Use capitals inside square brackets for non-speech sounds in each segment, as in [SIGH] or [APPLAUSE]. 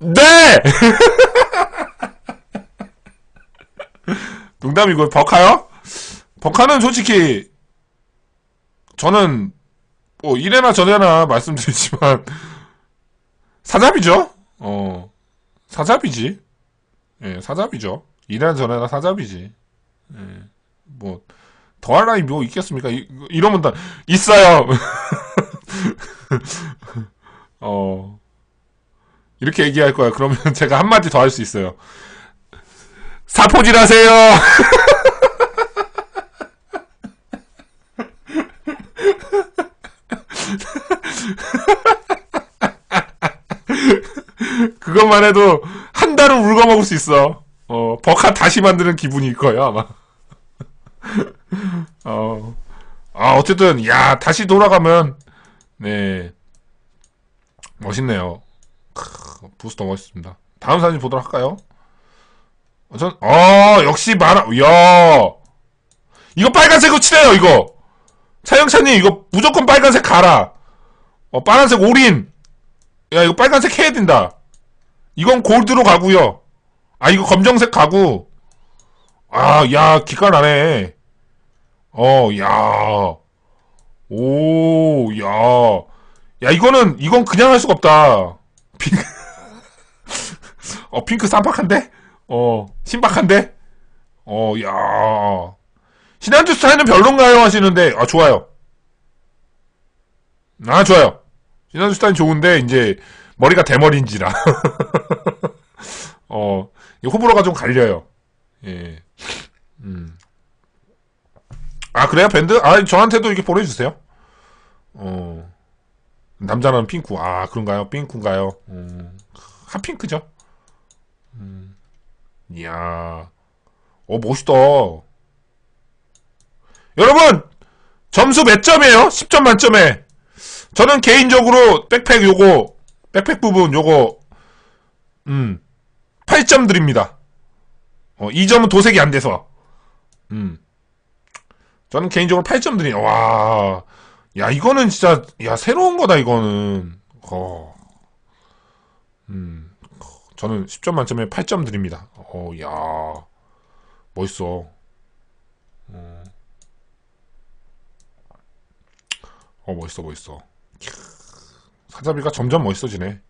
네! [LAUGHS] 농담이고, 버카요? 버카는 솔직히, 저는, 뭐, 이래나 저래나 말씀드리지만, [LAUGHS] 사잡이죠? 어, 사잡이지. 예, 사잡이죠. 이래나 저래나 사잡이지. 예, 뭐, 더할 나위 뭐 있겠습니까? 이, 이러면 다, 있어요! [LAUGHS] 어, 이렇게 얘기할 거야. 그러면 [LAUGHS] 제가 한마디 더 할 수 있어요. 사포질 하세요! [LAUGHS] 그것만 해도 한 달은 울고 먹을 수 있어. 어, 버카 다시 만드는 기분일 거야, 아마. [LAUGHS] 어, 아, 어쨌든, 야, 다시 돌아가면, 네. 멋있네요. 크, 부스터 멋있습니다. 다음 사진 보도록 할까요? 어, 전, 어, 역시 마라, 야 이거 빨간색으로 칠해요, 이거. 차영찬님, 이거 무조건 빨간색 가라. 어, 빨간색 올인. 야, 이거 빨간색 해야 된다. 이건 골드로 가고요. 아, 이거 검정색 가고. 아, 야, 기가 나네. 어, 야. 오, 야. 야, 이거는, 이건 그냥 할 수가 없다. 핑크. 어, 핑크 쌈박한데? 어, 신박한데? 어, 야. 신한주 스타일은 별론가요? 하시는데, 아, 좋아요. 아, 좋아요. 신한주 스타일 좋은데, 이제, 머리가 대머리인지라. [LAUGHS] 어, 이 호불호가 좀 갈려요. 예. 음. 아, 그래요? 밴드? 아, 저한테도 이렇게 보내주세요. 어. 남자는 핑크. 아, 그런가요? 핑크인가요? 음. 핫핑크죠? 음. 이야. 어, 멋있다. 여러분! 점수 몇 점이에요? 10점 만점에. 저는 개인적으로 백팩 요거, 백팩 부분 요거, 음, 8점 드립니다. 어, 2점은 도색이 안 돼서. 음. 저는 개인적으로 8점 드리, 와. 야, 이거는 진짜, 야, 새로운 거다, 이거는. 어. 음. 저는 10점 만점에 8점 드립니다. 어, 야. 멋있어. 어, 어 멋있어, 멋있어. 사자비가 점점 멋있어지네.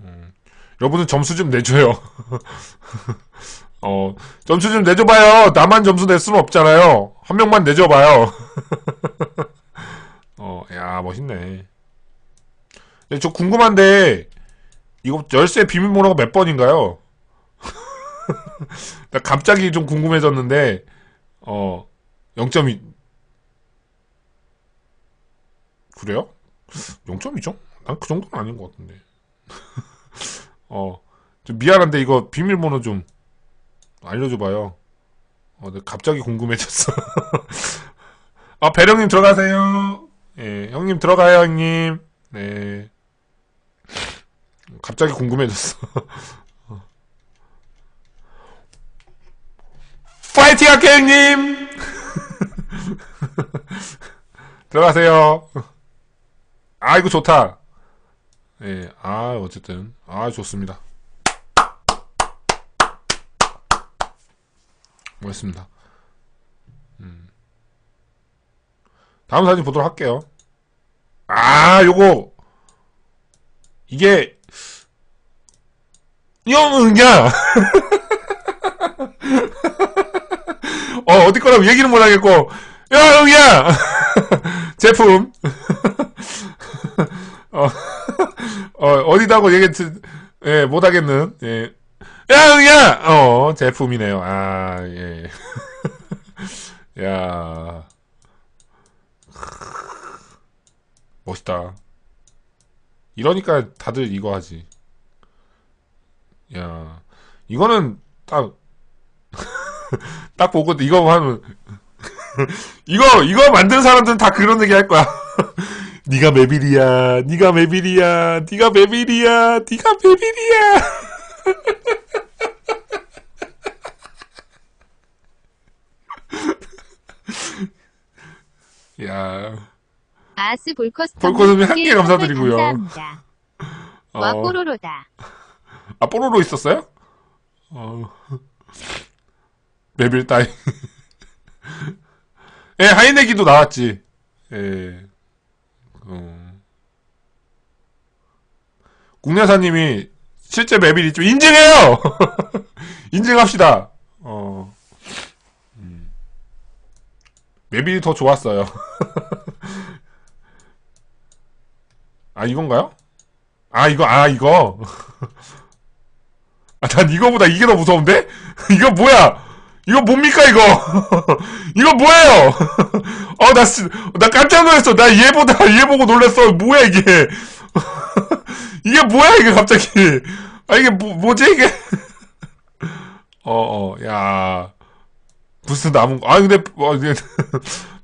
음. 여러분은 점수 좀 내줘요. [LAUGHS] 어, 점수 좀 내줘봐요. 나만 점수 낼 수는 없잖아요. 한 명만 내줘봐요. [LAUGHS] 어, 야, 멋있네. 저 궁금한데, 이거 열쇠 비밀번호가 몇 번인가요? [LAUGHS] 나 갑자기 좀 궁금해졌는데, 어, 0.2, 그래요? 0.2죠? 난그 정도는 아닌 것 같은데. [LAUGHS] 어, 좀 미안한데 이거 비밀번호 좀 알려줘봐요. 어, 나 갑자기 궁금해졌어. [LAUGHS] 아, 배령님 들어가세요. 예, 형님 들어가요, 형님. 네. 갑자기 궁금해졌어. [LAUGHS] 파이팅 할게요, 형님! [LAUGHS] 들어가세요. 아, 이거 좋다. 예, 아, 어쨌든. 아, 좋습니다. 멋있습니다. 음. 다음 사진 보도록 할게요. 아, 요거. 이게, 영은야! [LAUGHS] 어, 어디 거라고 얘기는 못하겠고, 야, 영이야! [LAUGHS] 제품. [LAUGHS] 어, 어, 어 디다고 얘기, 예, 못하겠는, 예. 야, 응이야! 어, 제품이네요. 아, 예. 야. 멋있다. 이러니까 다들 이거 하지. 야. 이거는 딱, [LAUGHS] 딱 보고 이거 하면, [LAUGHS] 이거, 이거 만든 사람들은 다 그런 얘기 할 거야. 니가 메빌이야, 니가 메빌이야, 니가 메빌이야, 니가 메빌이야. 야. 아스 볼커스터 볼커스터님 한개 감사드리고요. 감사합니다. 어, 와 뽀로로다. 아, 뽀로로 있었어요? 어. 메빌 따이. [LAUGHS] 예, 하이네기도 나왔지. 예. 어. 국내사님이 실제 메빌 있죠. 인증해요! [LAUGHS] 인증합시다. 어. 음. 메빌이 더 좋았어요. [LAUGHS] 아, 이건가요? 아, 이거, 아, 이거. [LAUGHS] 아, 난 이거보다 이게 더 무서운데? [LAUGHS] 이거 뭐야? 이거 뭡니까, 이거? [LAUGHS] 이거 뭐예요? 어, 나, 쓰- 나 깜짝 놀랐어. 나 얘 보다, 얘 보고 놀랐어. 뭐야, 이게? 이게 뭐야, 이게 갑자기? 아, 이게 뭐, 뭐지, 이게? 어, 어, 야. 무슨 나무, 아, 근데, 어,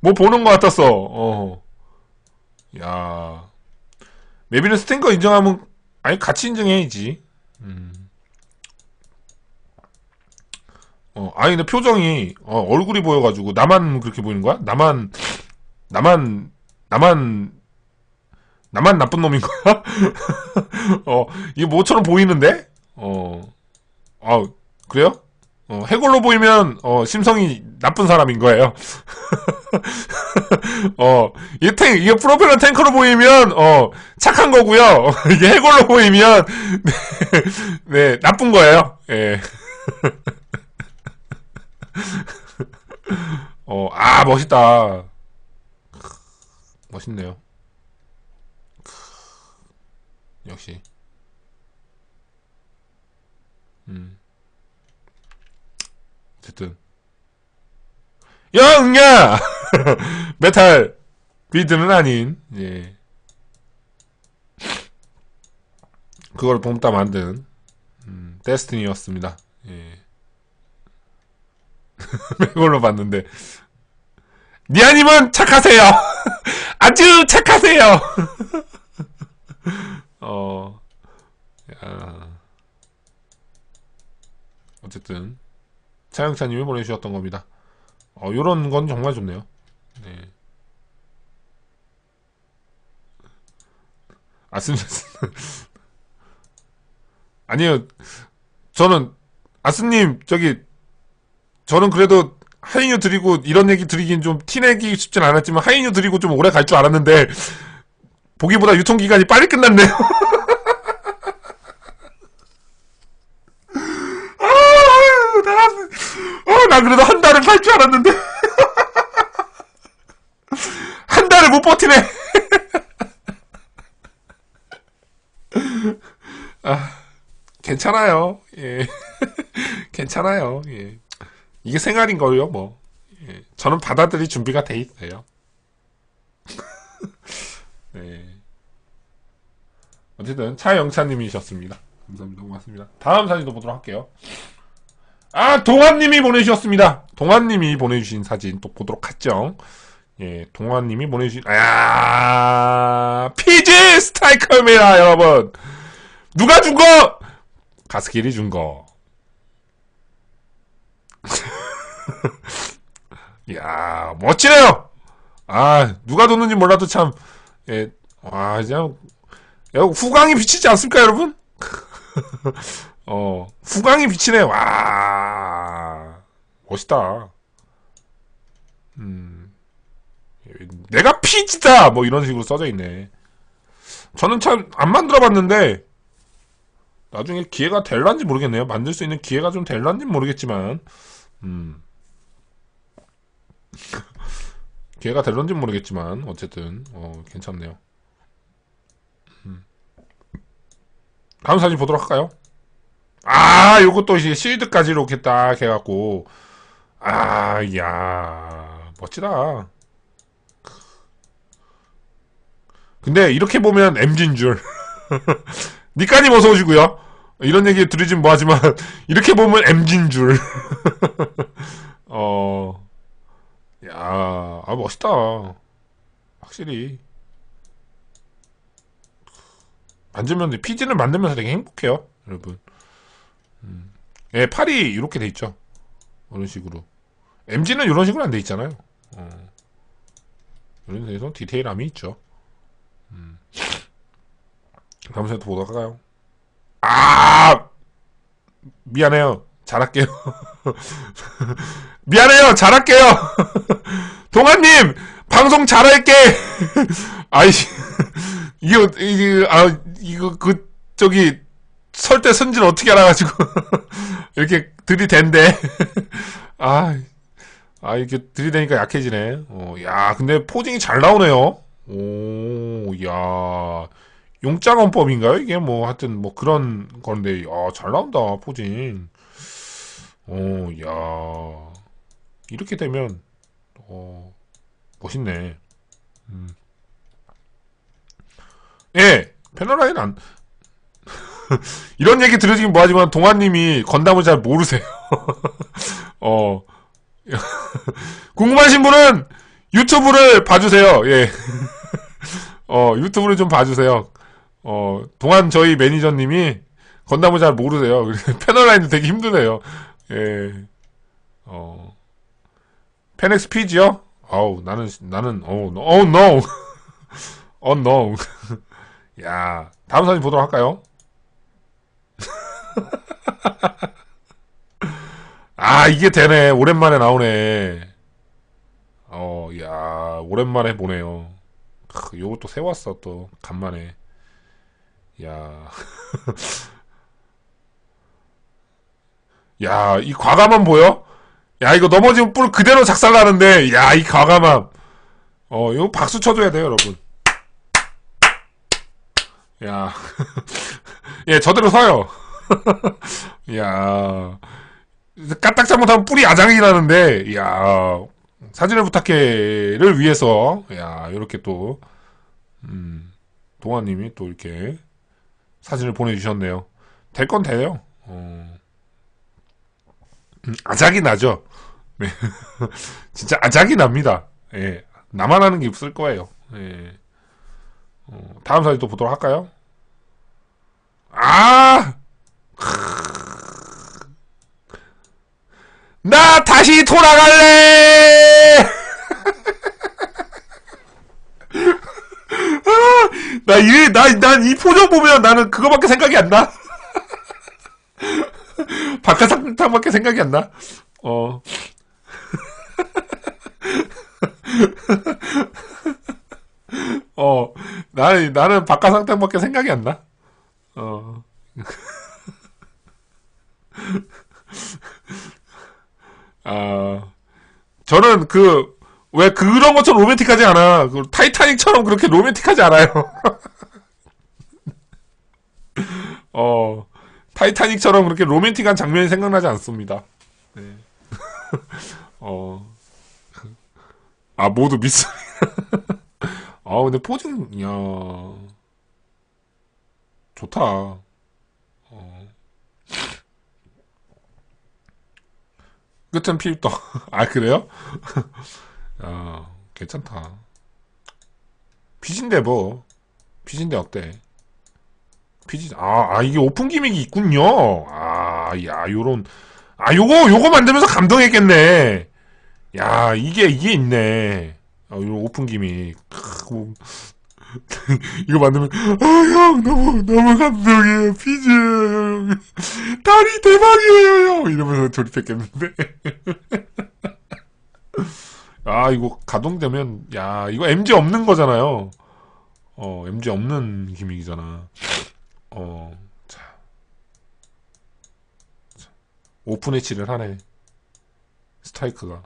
뭐 보는 것 같았어. 어. 야. 메비는 스탠거 인정하면, 아니, 같이 인정해야지. 음. 어, 아니, 근데 표정이, 어, 얼굴이 보여가지고, 나만 그렇게 보이는 거야? 나만, 나만, 나만, 나만 나쁜 놈인 거야? [LAUGHS] 어, 이게 뭐처럼 보이는데? 어, 아, 그래요? 어, 해골로 보이면, 어, 심성이 나쁜 사람인 거예요. [LAUGHS] [LAUGHS] 어, 이게 탱, 이게 프로펠러 탱커로 보이면, 어, 착한 거고요. [LAUGHS] 이게 해골로 보이면, 네, [LAUGHS] 네, 나쁜 거예요. 예. 어, 아, 멋있다. 멋있네요. 역시. 음. 어쨌든. 야, 응야! [LAUGHS] 메탈 비드는 아닌, 예. 그걸 봄따 만든, 음, 데스티니였습니다. 예. [LAUGHS] 이걸로 봤는데. 니아님은 착하세요! [LAUGHS] 아주 착하세요! 어, 야. 어쨌든, 차영차님이 보내주셨던 겁니다. 어, 요런 건 정말 좋네요. 네. 아 스님, 아니요. 저는, 아스님, 저기, 저는 그래도 하이뉴 드리고 이런 얘기 드리긴 좀 티내기 쉽진 않았지만 하이뉴 드리고 좀 오래 갈 줄 알았는데 보기보다 유통기간이 빨리 끝났네요. [LAUGHS] 아, 나, 어, 나 그래도 한 달을 살줄 알았는데 한 달을 못 버티네. [LAUGHS] 아, 괜찮아요. 예. [LAUGHS] 괜찮아요. 예. 이게 생활인 거요, 뭐. 예. 저는 받아들일 준비가 돼 있어요. [LAUGHS] 네. 어쨌든 차영찬님이셨습니다. 감사합니다. 고맙습니다. 다음 사진도 보도록 할게요. 아 동환님이 보내주셨습니다. 동환님이 보내주신 사진 또 보도록 하죠. 예, 동환님이 보내주신 아 피지 스타이커입니다, 여러분. 누가 준 거? 가스길이 준 거. [LAUGHS] 이야, 멋지네요! 아, 누가 뒀는지 몰라도 참, 예, 와, 그냥, 야, 후광이 비치지 않습니까, 여러분? [LAUGHS] 어, 후광이 비치네, 와, 멋있다. 음, 내가 피지다! 뭐 이런 식으로 써져 있네. 저는 참, 안 만들어 봤는데, 나중에 기회가 될란지 모르겠네요. 만들 수 있는 기회가 좀 될란지 모르겠지만, 음. [LAUGHS] 기회가 될런지 모르겠지만 어쨌든 어, 괜찮네요. 음. 다음 사진 보도록 할까요? 아, 요것도 이제 실드까지 이렇게 딱 해갖고 아, 야 멋지다. 근데 이렇게 보면 MG인 줄. [LAUGHS] 니까님 어서 오시고요. 이런 얘기 들으진 뭐하지만 [LAUGHS] 이렇게 보면 MG인 줄. [LAUGHS] 어, 야, 아 멋있다. 확실히 만들면 피진을 만들면서 되게 행복해요, 여러분. 음. 예, 팔이 이렇게 돼 있죠. 이런 식으로. MG는 이런 식으로 안 돼 있잖아요. 어. 이런 데서 디테일함이 있죠. 음. 다음 사연 보도록 할까요? 아! 미안해요. 잘할게요. [LAUGHS] 미안해요. 잘할게요. [LAUGHS] 동아님 방송 잘할게. [LAUGHS] 아이씨 이거 이거 아 이거 그 저기 설대 선질 어떻게 알아가지고 [LAUGHS] 이렇게 들이댄대. [LAUGHS] 아, 아 이렇게 들이대니까 약해지네. 어, 야 근데 포징이 잘 나오네요. 오, 야 용장원법인가요? 이게 뭐 하여튼 뭐 그런 건데, 야잘 나온다 포징. 오, 야 이렇게 되면 어 멋있네. 음. 예, 패널라인 안, [LAUGHS] 이런 얘기 들으시긴 뭐하지만 동아님이 건담을 잘 모르세요. [LAUGHS] 어. [LAUGHS] 궁금하신 분은 유튜브를 봐주세요. 예. 어, 유튜브를 좀 봐주세요. 어, 동안 저희 매니저님이 건담을 잘 모르세요. 패널 라인도 되게 힘드네요. 예. 어. 페넥스 피지요? 아우, 나는, 나는, 어우, 어우, no. 어, no. 야, 다음 사진 보도록 할까요? 아, 이게 되네. 오랜만에 나오네. 어, 야, 오랜만에 보네요. 크, 요것도 세웠어, 또. 간만에. 야. [LAUGHS] 야, 이 과감함 보여? 야, 이거 넘어지면 뿔 그대로 작살나는데, 야, 이 과감함. 어, 이거 박수 쳐줘야 돼요, 여러분. 야. [LAUGHS] 예, 저대로 서요. [LAUGHS] 야 까딱 잘못하면 뿔이 아장이 나는데, 야 사진을 부탁해를 위해서, 야 이렇게 또, 음, 동아님이 또 이렇게 사진을 보내주셨네요. 될 건 돼요. 어. 음, 아작이 나죠. 네. [LAUGHS] 진짜 아작이 납니다. 예. 나만 하는 게 없을 거예요. 예. 어, 다음 사진 또 보도록 할까요? 아! 나 다시 돌아갈래! [LAUGHS] 나 이, 나, 난이 표정 보면 나는 그거밖에 생각이 안 나. [LAUGHS] 박하상탕밖에 생각이 안 나. 어. [LAUGHS] 어, 나는, 나는 박하상탕밖에 생각이 안 나. 어. 아, 저는 그, 왜 그런 것처럼 로맨틱하지 않아. 그 타이타닉처럼 그렇게 로맨틱하지 않아요. [LAUGHS] 어, 타이타닉처럼 그렇게 로맨틱한 장면이 생각나지 않습니다. 네. [LAUGHS] 어, 아, 모두 미스. [LAUGHS] 아, 근데 포징, 야 좋다. 어. 끝은 필터. [LAUGHS] 아, 그래요? 야, [LAUGHS] 괜찮다. 피진데 뭐. 피진데 어때? 피지, 아, 아, 이게 오픈 기믹이 있군요. 아, 야, 요런. 아, 요거, 요거 만들면서 감동했겠네. 야, 이게, 이게 있네. 아, 요런 오픈 기믹. 크, [LAUGHS] 이거 만들면 아 형 너무 너무 감동이에요 피지예요 다리 대박이에요 형 이러면서 조립했겠는데? [LAUGHS] 아 이거 가동되면 야 이거 MG 없는 거잖아요. 어 MG 없는 기믹이잖아. 어 자. 자. 오픈 H를 하네. 스타이크가.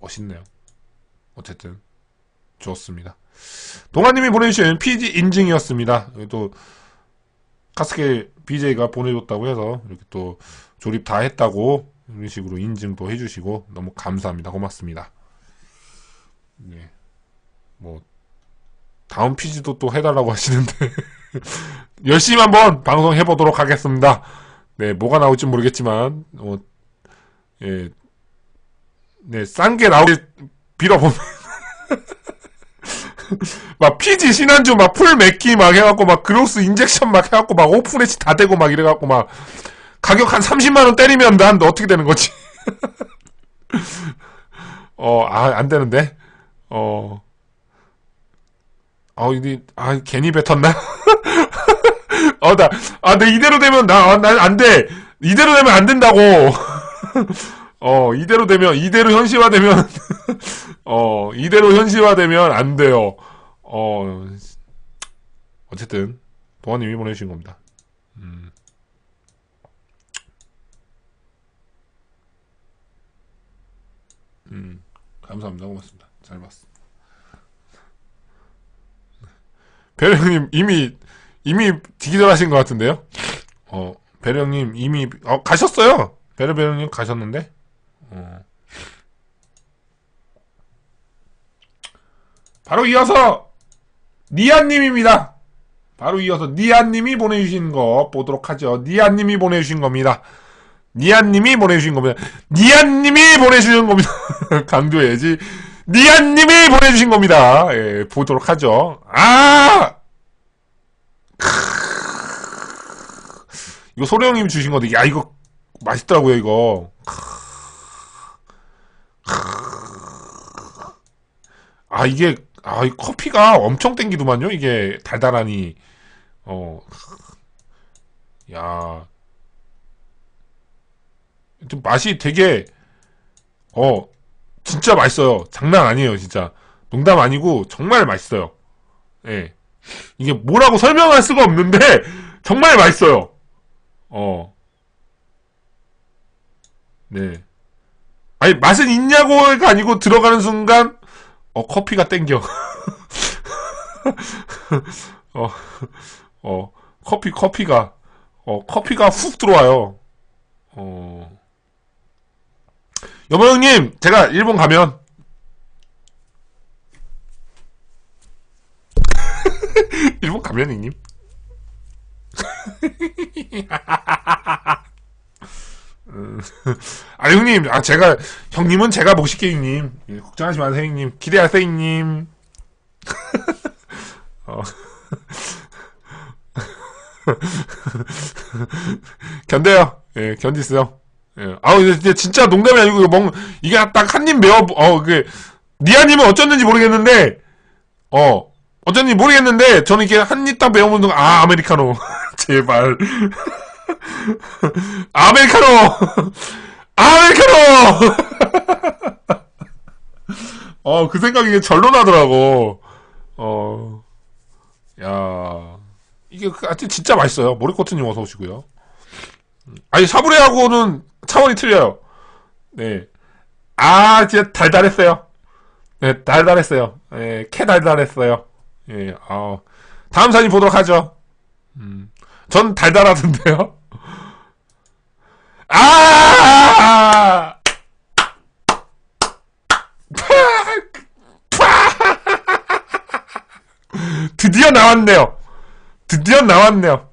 멋있네요. 어쨌든. 좋습니다. 동아님이 보내주신 PG 인증이었습니다. 또 카스케 BJ가 보내줬다고 해서 이렇게 또 조립 다 했다고 이런 식으로 인증도 해주시고 너무 감사합니다. 고맙습니다. 네. 뭐 다음 PG도 또 해달라고 하시는데 [LAUGHS] 열심히 한번 방송 해 보도록 하겠습니다. 네, 뭐가 나올지 모르겠지만 어, 예, 네, 싼 게 나오길 빌어보면 [LAUGHS] 막 피지 신한주 막 풀 맥기 막 해갖고 막 그로스 인젝션 막 해갖고 막 오픈해치 다 되고 막 이래갖고 막 가격 한 30만원 때리면 난 어떻게 되는 거지? [LAUGHS] 어, 아, 안 되는데? 어, 어, 이게, 아, 괜히 뱉었나? [LAUGHS] 어, 나, 아, 내 이대로 되면 나, 아, 나, 안 돼. 이대로 되면 안 된다고. [LAUGHS] 어, 이대로 되면, 이대로 현실화되면, 어, 이대로 현실화되면 안 돼요. 어, 어쨌든, 도화님이 보내주신 겁니다. 음, 감사합니다. 고맙습니다. 잘 봤어. 배령님 이미 이미 디기절하신 것 같은데요? 어 배령님 이미 어 가셨어요. 배려 배령님 가셨는데. 어. 바로 이어서 니아님입니다. 바로 이어서 니아님이 보내주신 거 보도록 하죠. 니아님이 보내주신 겁니다. 니아님이 보내주신 겁니다. 니아님이 보내주신 겁니다. [LAUGHS] 강조해야지. 니아님이 보내주신 겁니다. 예, 보도록 하죠. 아! 이거 소령님 주신 건데, 야, 이거 맛있더라고요, 이거. 아, 이게, 아, 이 커피가 엄청 땡기더만요, 이게 달달하니. 어, 야. 좀 맛이 되게, 어, 진짜 맛있어요. 장난 아니에요, 진짜. 농담 아니고, 정말 맛있어요. 예. 이게 뭐라고 설명할 수가 없는데, [LAUGHS] 정말 맛있어요. 어. 네. 아니, 맛은 있냐고가 아니고, 들어가는 순간, 어, 커피가 땡겨. [LAUGHS] 어, 어, 커피, 커피가, 어, 커피가 훅 들어와요. 어. 여보 형님, 제가 일본 가면, [LAUGHS] 일본 가면 형님? [LAUGHS] 음, 아 형님, 아 제가 형님은 제가 모실게 형님. 예, 걱정하지 마세요 형님. 기대하세요 형님. [LAUGHS] 어. 견뎌요. 예, 견디세요. 예. 아우 이제 진짜 농담이 아니고 먹 이게 딱 한 입 매워 어그 니아님은 어쩐는지 모르겠는데 어 어쩐지 모르겠는데 저는 이게 한 입 딱 매워먹는 거, 아 아메리카노. [LAUGHS] 제발. [LAUGHS] 아메리카노! [LAUGHS] 아메리카노! 어 그 생각이 절로 나더라고. 어. 야. 이게 그- 하여튼 진짜 맛있어요. 모리코트님 어서 오시고요 아니 사브레하고는 차원이 틀려요 네 아 진짜 달달했어요 네 달달했어요 예, 캐 달달했어요 예, 아 다음 사진 보도록 하죠. 음, 전 달달하던데요. [LAUGHS] 아! [LAUGHS] 드디어 나왔네요. 드디어 나왔네요.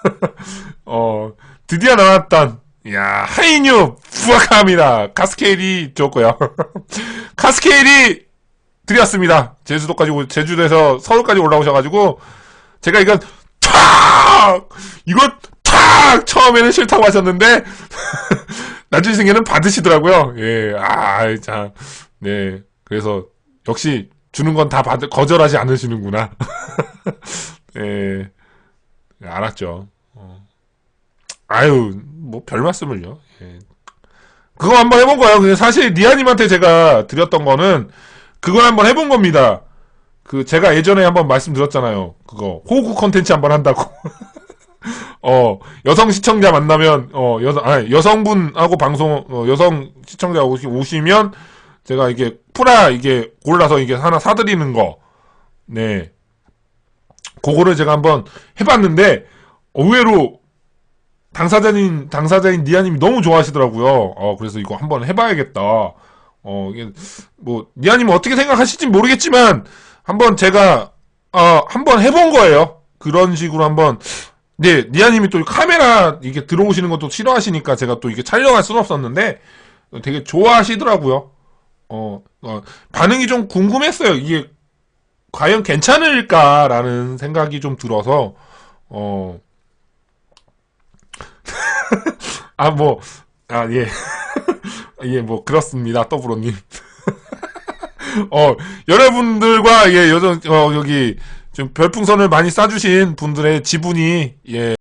[LAUGHS] 어, 드디어 나왔던, 야 하이뉴, 부악합니다. 카스케일이 좋고요. [LAUGHS] 카스케일이 드렸습니다. 제주도까지, 오- 제주도에서 서울까지 올라오셔가지고, 제가 이건, 탁! 이거, 탁! 처음에는 싫다고 하셨는데, [LAUGHS] 나중에 생에는 받으시더라고요. 예, 아, 자, 네. 그래서, 역시, 주는 건 다 받, 거절하지 않으시는구나. [LAUGHS] 예, 알았죠. 어. 아유, 뭐, 별 말씀을요. 예. 그거 한번 해본 거예요. 근데 사실, 니아님한테 제가 드렸던 거는, 그걸 한번 해본 겁니다. 그 제가 예전에 한번 말씀드렸잖아요. 그거 호구 컨텐츠 한번 한다고. [LAUGHS] 어 여성 시청자 만나면 어 여성 아니 여성분하고 방송 어, 여성 시청자 오시, 오시면 제가 이게 프라 이게 골라서 이게 하나 사드리는 거. 네. 그거를 제가 한번 해봤는데 의외로 당사자님 당사자인 니아님이 너무 좋아하시더라고요. 어 그래서 이거 한번 해봐야겠다. 어, 이게, 뭐, 니아님은 어떻게 생각하실지 모르겠지만, 한번 제가, 어, 한번 해본 거예요. 그런 식으로 한번, 네, 니아님이 또 카메라 이게 들어오시는 것도 싫어하시니까 제가 또 이게 촬영할 수는 없었는데, 되게 좋아하시더라고요. 어, 어, 반응이 좀 궁금했어요. 이게, 과연 괜찮을까라는 생각이 좀 들어서, 어, [LAUGHS] 아, 뭐, 아, 예. [LAUGHS] 예, 뭐, 그렇습니다. 더불어님. [LAUGHS] 어, 여러분들과, 예, 여전, 어, 여기, 좀 별풍선을 많이 쏴주신 분들의 지분이, 예,